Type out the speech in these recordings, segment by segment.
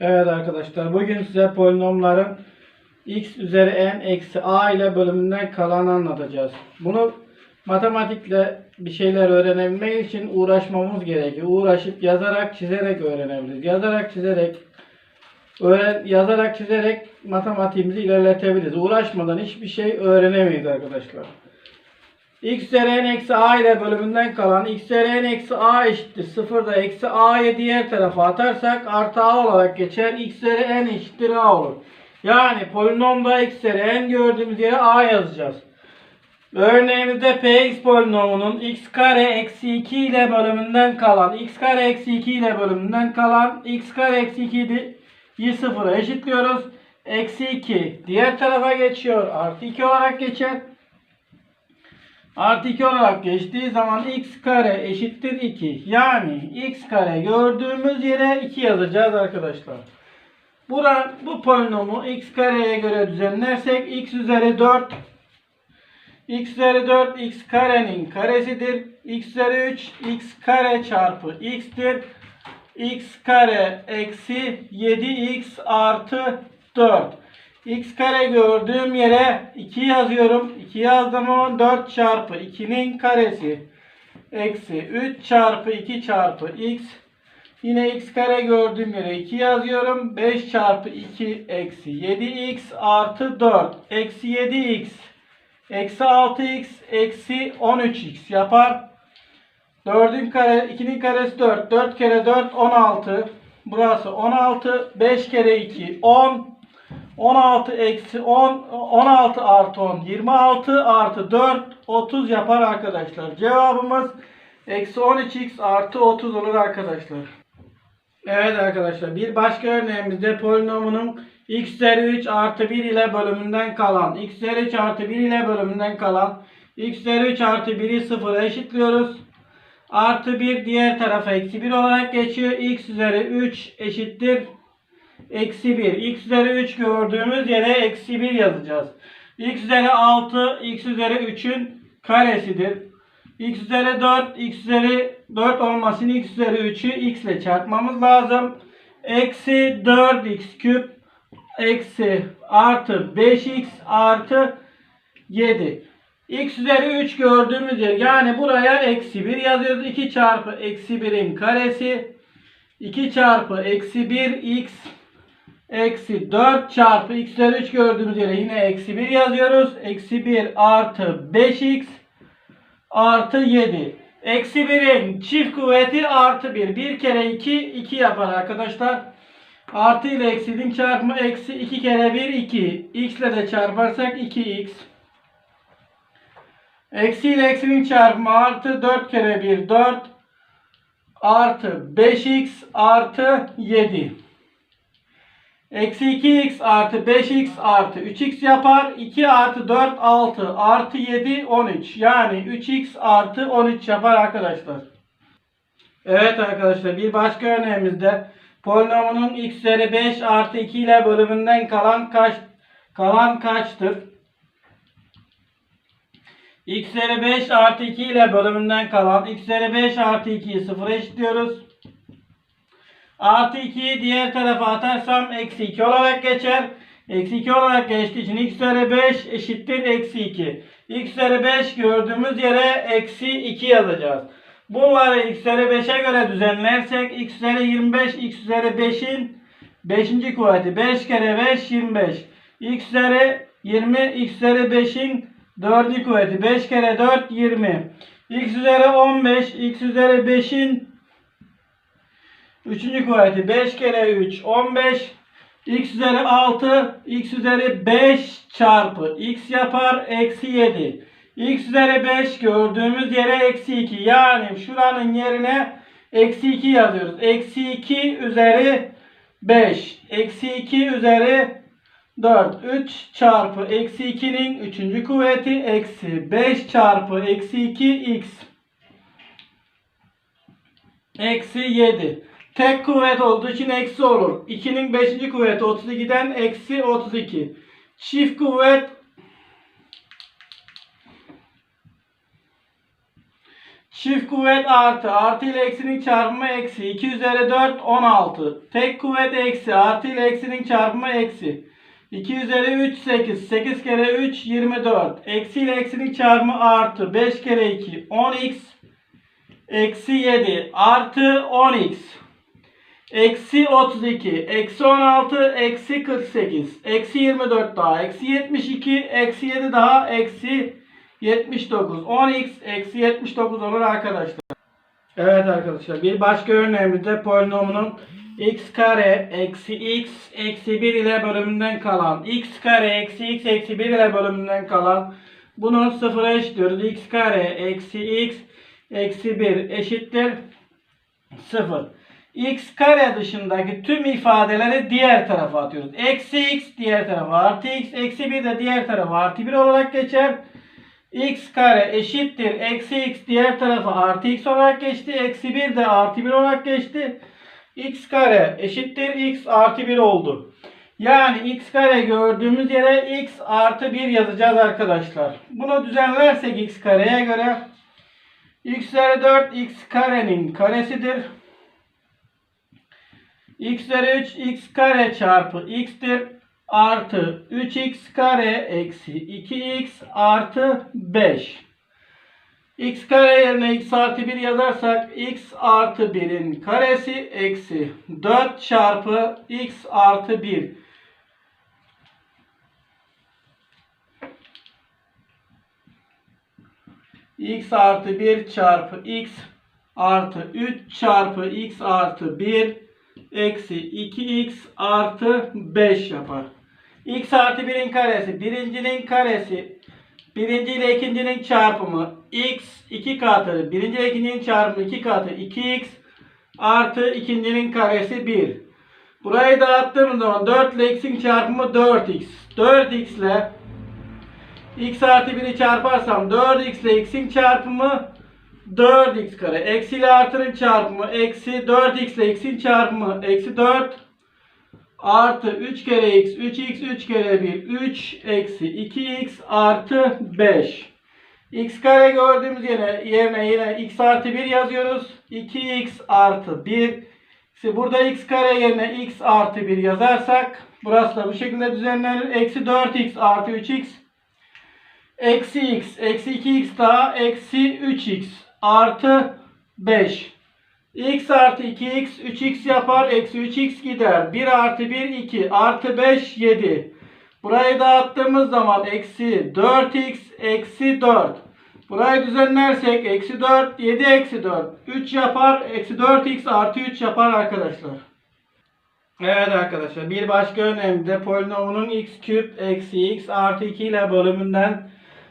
Evet arkadaşlar bugün size polinomların x üzeri n eksi a ile bölümünden kalanı anlatacağız. Bunu matematikle bir şeyler öğrenebilmek için uğraşmamız gerekiyor. Uğraşıp yazarak çizerek öğrenebiliriz. Yazarak çizerek öğren yazarak çizerek matematiğimizi ilerletebiliriz. Uğraşmadan hiçbir şey öğrenemeyiz arkadaşlar. X eksi a ile bölümünden kalan x eksi a eşittir 0'da eksi a'yı diğer tarafa atarsak artı a olarak geçer. x eşittir a olur. Yani polinomda x gördüğümüz yere a yazacağız. Örneğimizde px polinomunun x kare eksi 2 ile bölümünden kalan x kare eksi 2 ile bölümünden kalan x kare eksi 2'yi sıfıra eşitliyoruz. Eksi 2 diğer tarafa geçiyor. Artı 2 olarak geçer. Artı 2 olarak geçtiği zaman x kare eşittir 2. Yani x kare gördüğümüz yere 2 yazacağız arkadaşlar. Bura, bu polinomu x kareye göre düzenlersek x üzeri 4 x üzeri 4 x karenin karesidir. x üzeri 3 x kare çarpı x'tir. x kare eksi 7x artı 4. x kare gördüğüm yere 2 yazıyorum. 2 yazdım ama 4 çarpı 2'nin karesi. Eksi 3 çarpı 2 çarpı x. Yine x kare gördüğüm yere 2 yazıyorum. 5 çarpı 2 eksi 7x artı 4. Eksi 7x eksi 6x eksi 13x yapar. 4'ün kare 2'nin karesi 4. 4 kere 4 16. Burası 16. 5 kere 2 10. 16 eksi 10 16 artı 10 26 artı 4 30 yapar arkadaşlar. Cevabımız eksi 13x artı 30 olur arkadaşlar. Evet arkadaşlar bir başka örneğimizde polinomunun x üzeri 3 artı 1 ile bölümünden kalan x üzeri 3 artı 1 ile bölümünden kalan x üzeri 3 artı 1'i sıfıra eşitliyoruz. Artı 1 diğer tarafa eksi 1 olarak geçiyor. x üzeri 3 eşittir. Eksi 1. x üzeri 3 gördüğümüz yere eksi 1 yazacağız. x üzeri 6 x üzeri 3'ün karesidir. x üzeri 4 x üzeri 4 olmasın x üzeri 3'ü x ile çarpmamız lazım. Eksi 4x küp eksi artı 5x artı 7. x üzeri 3 gördüğümüz yer yani buraya eksi 1 yazıyoruz. 2 çarpı eksi 1'in karesi 2 çarpı eksi 1 x eksi 4 çarpı x üzeri 3 gördüğümüz yere yine eksi 1 yazıyoruz. Eksi 1 artı 5x artı 7. Eksi 1'in çift kuvveti artı 1. 1 kere 2 2 yapar arkadaşlar. Artı ile eksinin çarpımı eksi 2 kere 1 2. X ile de çarparsak 2x. Eksi ile eksinin çarpımı artı 4 kere 1 4. Artı 5x artı 7. Eksi 2x artı 5x artı 3x yapar. 2 artı 4 6 artı 7 13. Yani 3x artı 13 yapar arkadaşlar. Evet arkadaşlar bir başka örneğimizde polinomunun x üzeri 5 artı 2 ile bölümünden kalan kaç kalan kaçtır? x üzeri 5 artı 2 ile bölümünden kalan x üzeri 5 artı 2'yi sıfıra eşitliyoruz. Artı 2'yi diğer tarafa atarsam eksi 2 olarak geçer. Eksi 2 olarak geçtiği için x üzeri 5 eşittir eksi 2. x üzeri 5 gördüğümüz yere eksi 2 yazacağız. Bunları x üzeri 5'e göre düzenlersek x üzeri 25 x üzeri 5'in 5. kuvveti 5 kere 5 25. x üzeri 20 x üzeri 5'in 4. kuvveti 5 kere 4 20. x üzeri 15 x üzeri 5'in Üçüncü kuvveti 5 kere 3 15. X üzeri 6 x üzeri 5 çarpı x yapar eksi 7. X üzeri 5 gördüğümüz yere eksi 2. Yani şuranın yerine eksi 2 yazıyoruz. Eksi 2 üzeri 5. Eksi 2 üzeri 4. 3 çarpı eksi 2'nin 3. kuvveti eksi 5 çarpı eksi 2 x. Eksi 7. Tek kuvvet olduğu için eksi olur. 2'nin 5. kuvveti 32'den eksi 32. Çift kuvvet Çift kuvvet artı. Artı ile eksinin çarpımı eksi. 2 üzeri 4 16. Tek kuvvet eksi. Artı ile eksinin çarpımı eksi. 2 üzeri 3 8. 8 kere 3 24. Eksi ile eksinin çarpımı artı. 5 kere 2 10x. Eksi 7 artı 10x. Eksi 32, eksi 16, eksi 48, eksi 24 daha, eksi 72, eksi 7 daha, eksi 79. 10x eksi 79 olur arkadaşlar. Evet arkadaşlar bir başka örneğimizde polinomunun x kare eksi x eksi 1 ile bölümünden kalan x kare eksi x eksi 1 ile bölümünden kalan bunu sıfıra eşitliyoruz. x kare eksi x eksi 1 eşittir 0. x kare dışındaki tüm ifadeleri diğer tarafa atıyoruz. Eksi x diğer tarafa artı x eksi 1 de diğer tarafa artı 1 olarak geçer. x kare eşittir eksi x diğer tarafa artı x olarak geçti. Eksi 1 de artı 1 olarak geçti. x kare eşittir x artı 1 oldu. Yani x kare gördüğümüz yere x artı 1 yazacağız arkadaşlar. Bunu düzenlersek x kareye göre x üzeri 4 x karenin karesidir. X üzeri 3 x kare çarpı x'tir. Artı 3x kare eksi 2x artı 5. x kare yerine x artı 1 yazarsak x artı 1'in karesi eksi 4 çarpı x artı 1. x artı 1 çarpı x artı 3 çarpı x artı 1 eksi 2x artı 5 yapar. x artı 1'in karesi birincinin karesi birinci ile ikincinin çarpımı x 2 katı birinci ile ikincinin çarpımı 2 katı 2x artı ikincinin karesi 1. Burayı dağıttığımız zaman 4 ile x'in çarpımı 4x. 4x ile x artı 1'i çarparsam 4x ile x'in çarpımı 4x kare. Eksi ile artının çarpımı eksi 4x ile x'in çarpımı eksi 4 artı 3 kere x 3x 3 kere 1 3 eksi 2x artı 5. x kare gördüğümüz yere, yerine yine x artı 1 yazıyoruz. 2x artı 1. İşte burada x kare yerine x artı 1 yazarsak burası da bu şekilde düzenlenir. Eksi 4x artı 3x Eksi x, eksi 2x daha eksi 3x artı 5. x artı 2x 3x yapar. Eksi 3x gider. 1 artı 1 2 artı 5 7. Burayı dağıttığımız zaman eksi 4x eksi 4. Burayı düzenlersek eksi 4 7 eksi 4 3 yapar. Eksi 4x artı 3 yapar arkadaşlar. Evet arkadaşlar bir başka örneğimizde polinomunun x küp eksi x artı 2 ile bölümünden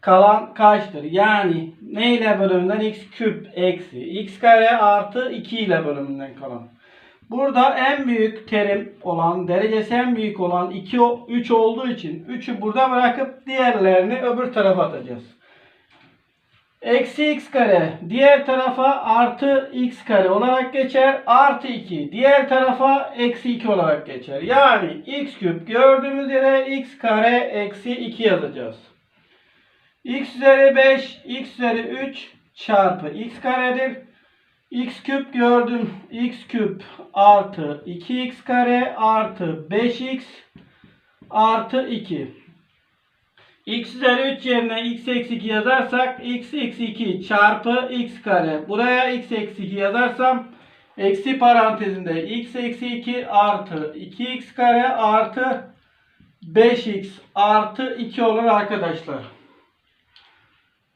kalan kaçtır? Yani ne ile bölümünden x küp eksi x kare artı 2 ile bölümünden kalan. Burada en büyük terim olan, derecesi en büyük olan 2 3 olduğu için 3'ü burada bırakıp diğerlerini öbür tarafa atacağız. Eksi x kare diğer tarafa artı x kare olarak geçer. Artı 2 diğer tarafa eksi 2 olarak geçer. Yani x küp gördüğümüz yere x kare eksi 2 yazacağız. X üzeri 5 x üzeri 3 çarpı x karedir. x küp gördüm. x küp artı 2x kare artı 5x artı 2. x üzeri 3 yerine x eksi 2 yazarsak x eksi 2 çarpı x kare. Buraya x eksi 2 yazarsam eksi parantezinde x eksi 2 artı 2x kare artı 5x artı 2 olur arkadaşlar.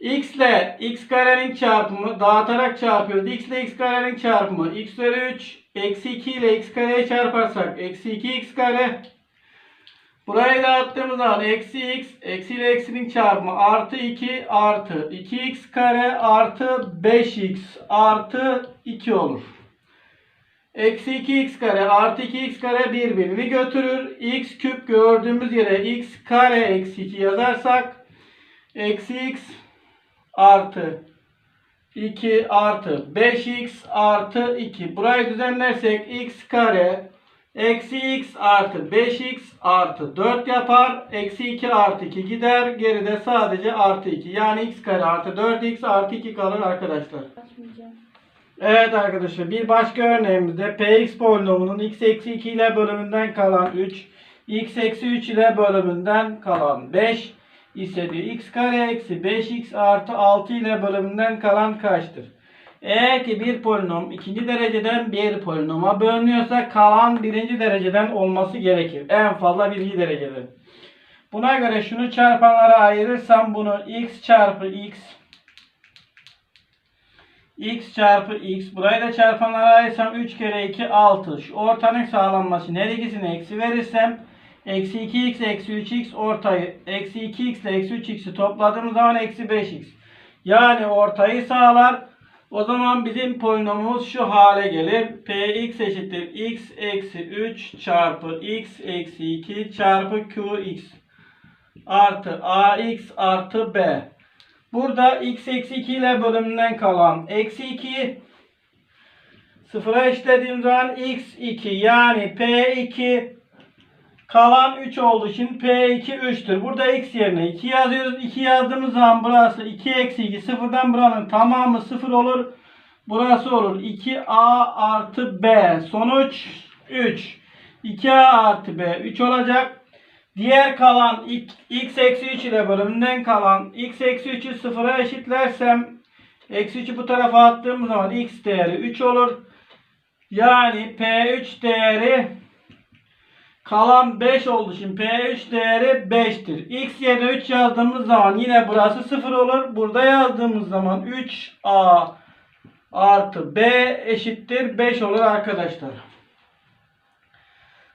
X ile x karenin çarpımı dağıtarak çarpıyoruz. x ile x karenin çarpımı x üzeri 3 eksi 2 ile x kareye çarparsak eksi 2x kare Burayı dağıttığımız zaman eksi x, eksi ile eksinin çarpımı artı 2 artı 2x kare artı 5x artı 2 olur. Eksi 2x kare artı 2x kare birbirini götürür. x küp gördüğümüz yere x kare eksi 2 yazarsak eksi x artı 2 artı 5x artı 2. Burayı düzenlersek x kare Eksi x artı 5x artı 4 yapar. Eksi 2 artı 2 gider. Geride sadece artı 2. Yani x kare artı 4x artı 2 kalır arkadaşlar. Evet arkadaşlar bir başka örneğimizde px polinomunun x eksi 2 ile bölümünden kalan 3, x eksi 3 ile bölümünden kalan 5 ise diyor x kare eksi 5x artı 6 ile bölümünden kalan kaçtır? Eğer ki bir polinom ikinci dereceden bir polinoma bölünüyorsa kalan birinci dereceden olması gerekir. En fazla birinci dereceden. Buna göre şunu çarpanlara ayırırsam bunu x çarpı x x çarpı x. Burayı da çarpanlara ayırsam 3 kere 2 6. Şu ortanın sağlanması her ikisine eksi verirsem eksi 2x eksi 3x ortayı eksi 2x ile eksi 3x'i topladığım zaman eksi 5x. Yani ortayı sağlar. O zaman bizim polinomumuz şu hale gelir. px eşittir x eksi 3 çarpı x eksi 2 çarpı qx artı ax artı b. Burada x eksi 2 ile bölümünden kalan eksi 2 sıfıra eşitlediğim zaman x2 yani p2 kalan 3 olduğu için p2 3'tür. Burada x yerine 2 yazıyoruz. 2 yazdığımız zaman burası 2 eksi 2 sıfırdan buranın tamamı 0 olur. Burası olur 2a artı b. Sonuç 3. 2a artı b 3 olacak. Diğer kalan x, eksi 3 ile bölümünden kalan x eksi 3'ü sıfıra eşitlersem eksi 3'ü bu tarafa attığım zaman x değeri 3 olur. Yani P3 değeri kalan 5 olduğu için P3 değeri 5'tir. X yerine 3 yazdığımız zaman yine burası 0 olur. Burada yazdığımız zaman 3A artı B eşittir 5 olur arkadaşlar.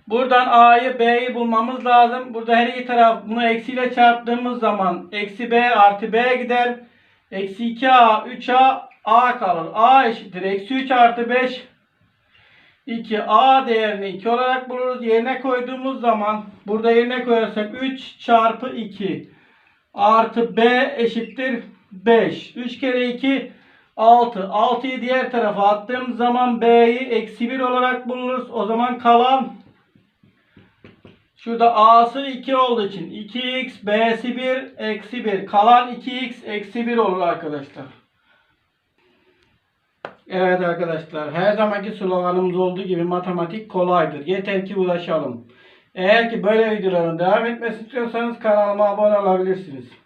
Buradan A'yı B'yi bulmamız lazım. Burada her iki taraf bunu eksiyle çarptığımız zaman eksi B artı B gider. Eksi 2A 3A A kalır. A eşittir. Eksi 3 artı 5 2 A değerini 2 olarak buluruz. Yerine koyduğumuz zaman burada yerine koyarsak 3 çarpı 2 artı B eşittir 5. 3 kere 2 6. 6'yı diğer tarafa attığım zaman B'yi eksi 1 olarak buluruz. O zaman kalan Şurada A'sı 2 olduğu için 2x B'si 1 eksi 1. Kalan 2x eksi 1 olur arkadaşlar. Evet arkadaşlar her zamanki sloganımız olduğu gibi matematik kolaydır. Yeter ki ulaşalım. Eğer ki böyle videoların devam etmesi istiyorsanız kanalıma abone olabilirsiniz.